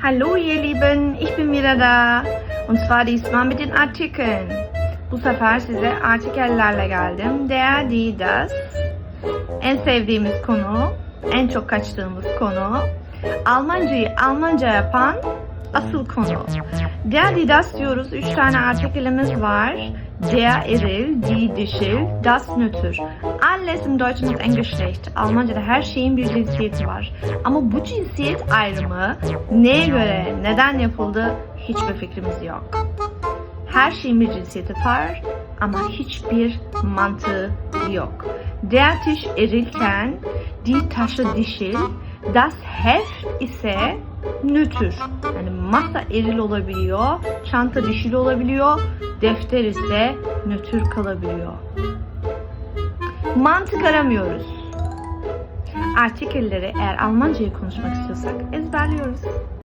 Hallo ihr Lieben, ich bin wieder da. Und zwar diesmal mit den Artikeln. Bu sefer size artikellerle geldim. Der, die, das. En sevdiğimiz konu, en çok kaçtığımız konu. Almancayı Almanca yapan asıl konu. Der, die, das diyoruz. Üç tane artikelimiz var. Der eril, die dişil, das nötr. Alles im Deutschen. Almanca'da her şeyin bir cinsiyeti var. Ama bu cinsiyet ayrımı neye göre, neden yapıldı hiçbir fikrimiz yok. Her şeyin bir cinsiyeti var ama hiçbir mantığı yok. Der Tisch erilken die Tasche dişil, das Heft ise nötr. Yani masa eril olabiliyor, çanta dişil olabiliyor, defter ise nötr kalabiliyor. Mantık aramıyoruz. Artikelleri eğer Almancayı konuşmak istiyorsak ezberliyoruz.